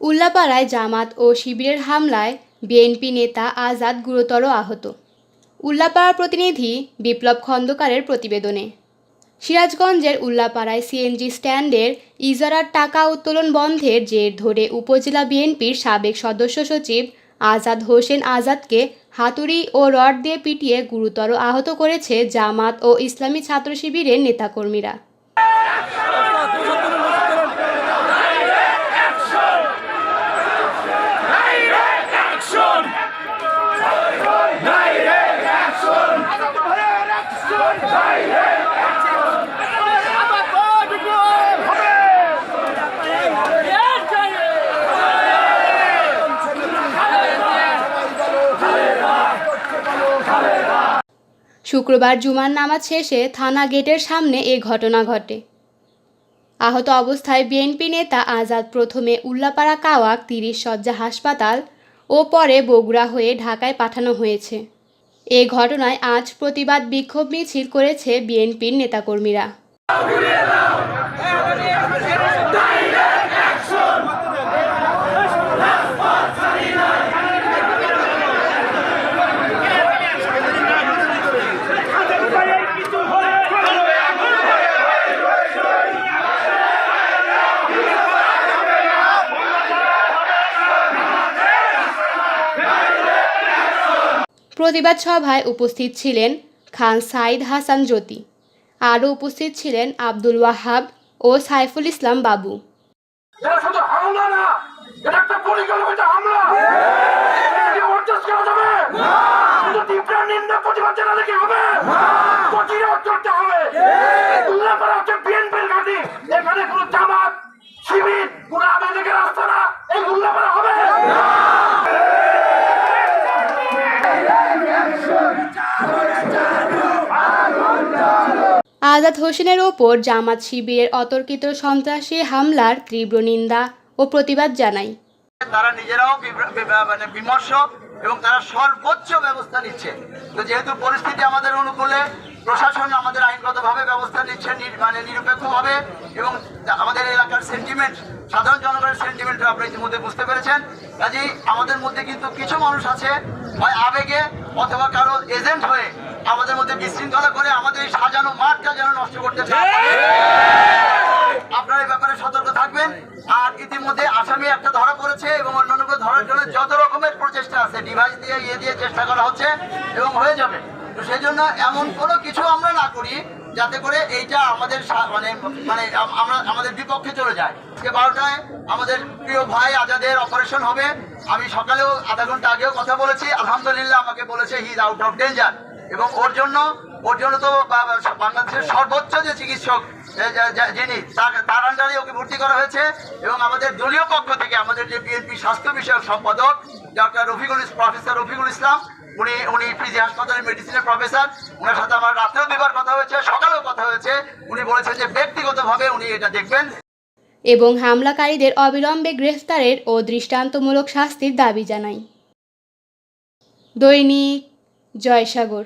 উল্লাপাড়ায় জামাত ও শিবিরের হামলায় বিএনপি নেতা আজাদ গুরুতর আহত। উল্লাপাড়া প্রতিনিধি বিপ্লব খন্দকারের প্রতিবেদনে। সিরাজগঞ্জের উল্লাপাড়ায় সিএনজি স্ট্যান্ডের ইজারার টাকা উত্তোলন বন্ধের জের ধরে উপজেলা বিএনপির সাবেক সদস্য সচিব আজাদ হোসেন আজাদকে হাতুড়ি ও রড দিয়ে পিটিয়ে গুরুতর আহত করেছে জামাত ও ইসলামী ছাত্র শিবিরের নেতাকর্মীরা। শুক্রবার জুমার নামাজ শেষে থানা গেটের সামনে এ ঘটনা ঘটে। আহত অবস্থায় বিএনপি নেতা আজাদ প্রথমে উল্লাপাড়া কাওয়াক তিরিশ শয্যা হাসপাতাল ও পরে বগুড়া হয়ে ঢাকায় পাঠানো হয়েছে। এ ঘটনায় আজ প্রতিবাদ বিক্ষোভ মিছিল করেছে বিএনপির নেতাকর্মীরা। প্রতিবাদ সভায় উপস্থিত ছিলেন খান সাইদ হাসান জ্যোতি। আরও উপস্থিত ছিলেন আব্দুল ওয়াহাব ও সাইফুল ইসলাম বাবু। এখানে কোনো জামাত, শিবির, কোন আবেদকের রাস্তা না। এই উল্লাপাড়া আজাদ হোসেনের ওপর জামাত শিবিরের অতর্কিত সন্ত্রাসী হামলার তীব্র নিন্দা ও প্রতিবাদ জানাই তারা নিজেরাও মানে বিমর্ষ এবং তারা সর্বোচ্চ ব্যবস্থা নিচ্ছে। তো যেহেতু পরিস্থিতি আমাদের অনুকূলে, প্রশাসন আমাদের আইনগতভাবে ব্যবস্থা নিচ্ছে মানে নিরপেক্ষভাবে এবং আমাদের এলাকার সেন্টিমেন্ট সাধারণ জনগণের সেন্টিমেন্ট আপনি ইতিমধ্যে বুঝতে পেরেছেন। কাজেই আমাদের মধ্যে কিন্তু কিছু মানুষ আছে, হয় আবেগে অথবা কারও এজেন্ট হয়ে মধ্যে বিশৃঙ্খলা করে আমাদের এই সাজানো মাঠটা যেন নষ্ট করতে চায় আপনারা এই ব্যাপারে সতর্ক থাকবেন। আর ইতিমধ্যে আসামি একটা ধরা পড়েছে এবং অন্যান্যকে ধরার জন্য যত রকমের প্রচেষ্টা আছে ডিভাইস দিয়ে ইয়ে দিয়ে চেষ্টা করা হচ্ছে এবং হয়ে যাবে। তো সেই জন্য এমন কোনো কিছু আমরা না করি যাতে করে এইটা আমাদের মানে মানে আমরা, আমাদের বিপক্ষে চলে যায়। আজকে বারোটায় আমাদের প্রিয় ভাই আজাদের অপারেশন হবে। আমি সকালেও আধা ঘণ্টা আগেও কথা বলেছি। আলহামদুলিল্লাহ আমাকে বলেছে he is out of danger এবং ওর জন্য ওর জন্য তো বাংলাদেশের সর্বোচ্চ যে চিকিৎসক যিনি, তার- আন্ডারে ওকে ভর্তি করা হয়েছে এবং আমাদের দলীয় পক্ষ থেকে আমাদের যে বিএনপি স্বাস্থ্য বিষয়ক সম্পাদক ডক্টর রফিকুল প্রফেসর রফিকুল ইসলাম, উনি উনি পিজি হাসপাতালের মেডিসিনের প্রফেসর ওনার সাথে আমার রাত্রেও দুবার কথা হয়েছে, সকালেও কথা হয়েছে। উনি বলেছেন যে ব্যক্তিগতভাবে উনি এটা দেখবেন। এবং হামলাকারীদের অবিলম্বে গ্রেফতারের ও দৃষ্টান্তমূলক শাস্তির দাবি জানায় দৈনিক জয়সাগর।